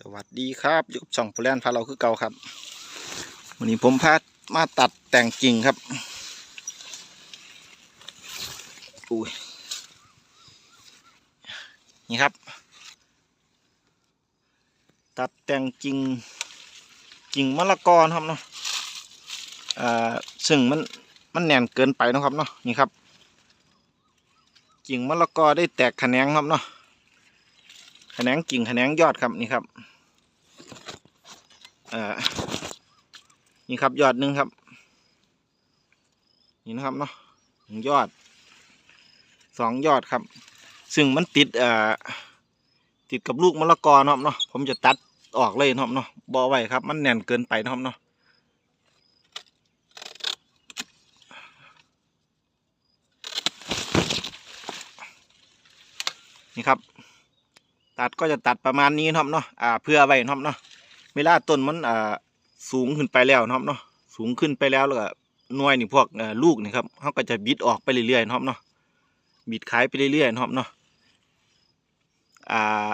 สวัสดีครับยูบช่องพลแลนพาเราคือเก่าครับ วันนี้ผมพามาตัดแต่งกิ่งครับอุ้ยนี่ครับ ตัดแต่งกิ่งกิ่งมะละกอครับเนาะอ่าซึ่งมันมันแน่นเกินไปนะครับเนาะนี่ครับกิ่งมะละกอได้แตกแขนงครับเนาะ ขนงกิ่งแขนงยอดครับนี่ครับอ่อนี่ครับยอดหนึ่งครับ นี่นะครับเนาะหนึ่งยอดสองยอดครับ ซึ่งมันติดอ่อติดกับลูกมะละกอเนาะเนาะผมจะตัดออกเลยเนาะเนาะบอไว้ครับ มันแน่นเกินไปเนาะเนาะนี่ครับ ตัดก็จะตัดประมาณนี้เนาะเนาะอ่าเพื่อไว้เนาะเนาะเวลาต้นมันอ่าสูงขึ้นไปแล้วนะครับเนาะสูงขึ้นไปแล้วแล้วก็หน่วยนี่พวกอ่อลูกนี่ครับเขาก็จะบิดออกไปเรื่อยๆนะครับเนาะบิดขายไปเรื่อยๆนะครับเนาะอ่า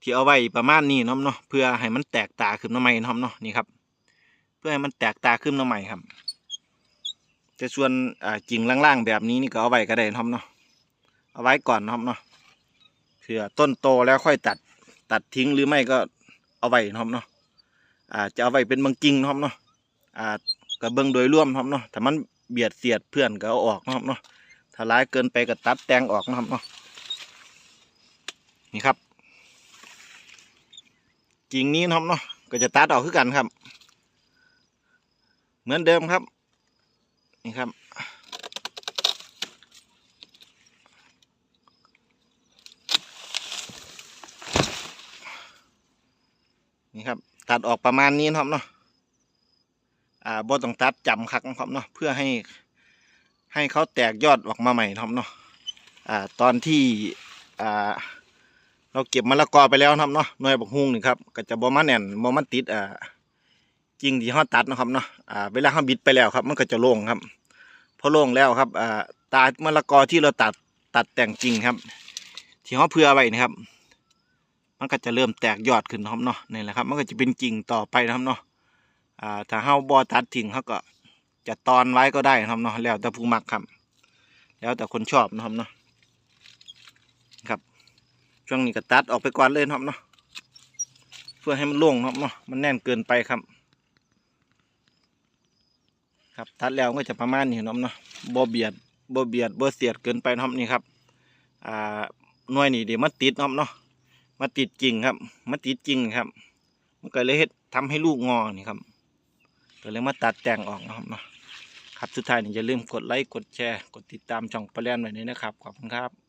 ที่เอาไว้ประมาณนี้นะครับเนาะเพื่อให้มันแตกตาขึ้นมาใหม่นะครับเนาะนี่ครับเพื่อให้มันแตกตาขึ้นมาใหม่ครับแต่ส่วนอ่ากิ่งล่างๆแบบนี้นี่ก็เอาไว้ก็ได้นะครับเนาะเอาไว้ก่อนนะครับเนาะ เผื่อต้นโตแล้วค่อยตัด ตัดทิ้งหรือไม่ก็เอาไว้นะครับเนาะอาจจะเอาไว้เป็นบางกิ่งนะครับเนาะอ่ากระเบื้องโดยร่วมนะครับเนาะถ้ามันเบียดเสียดเพื่อนก็เอาออกนะครับเนาะถ้าร้ายเกินไปก็ตัดแตงออกนะครับเนาะนี่ครับกิ่งนี้นะครับเนาะก็จะตัดออกคือกันครับ เหมือนเดิมครับ นี่ครับ นี่ครับ ตัดออกประมาณนี้นะครับเนาะอ่าบ่ต้องตัดจำคักนะครับเนาะเพื่อให้ให้เขาแตกยอดออกมาใหม่นะครับเนาะอ่าตอนที่อ่าเราเก็บมะละกอไปแล้วนะครับเนาะหน่วยบักฮุงนี่ครับก็จะบ่มาแน่นบ่มาติดอ่ากิ่งที่เราตัดนะครับเนาะอ่าเวลาเราบิดไปแล้วครับ มันก็จะโล่งครับพอโล่งแล้วครับอ่าตามะละกอที่เราตัดตัดแต่งจริงครับ ที่เราเผื่อไว้นะครับ มันก็จะเริ่มแตกยอดขึ้นนะครับเนาะนี่แหละครับ มันก็จะเป็นกิ่งต่อไปนะครับเนาะอ่าถ้าเฮาบ่ตัดทิ้งเขาก็จะตอนไว้ก็ได้นะครับเนาะแล้วแต่ผู้มักครับ แล้วแต่คนชอบนะครับเนาะครับช่วงนี้ก็ตัดออกไปก่อนเลยนะครับเนาะเพื่อให้มันโล่งนะครับเนาะมันแน่นเกินไปครับ ครับตัดแล้วก็จะประมาณนี้นะครับเนาะบ่เบียดบ่เบียดบ่เสียดเกินไปนะครับนี่ครับอ่าหน่วยนี่เดี๋ยวมันติดนะครับเนาะ มาติดจริงครับ มาติดจริงครับ มันก็เลยเฮ็ดทำให้ลูกงอนี่ครับก็เลยมาตัดแต่งออกนะครับเนาะครับสุดท้ายนี่อย่าลืมกดไลค์กดแชร์ กดติดตามช่องปลาแลนไว้ด้นะครับขอบคุณครับ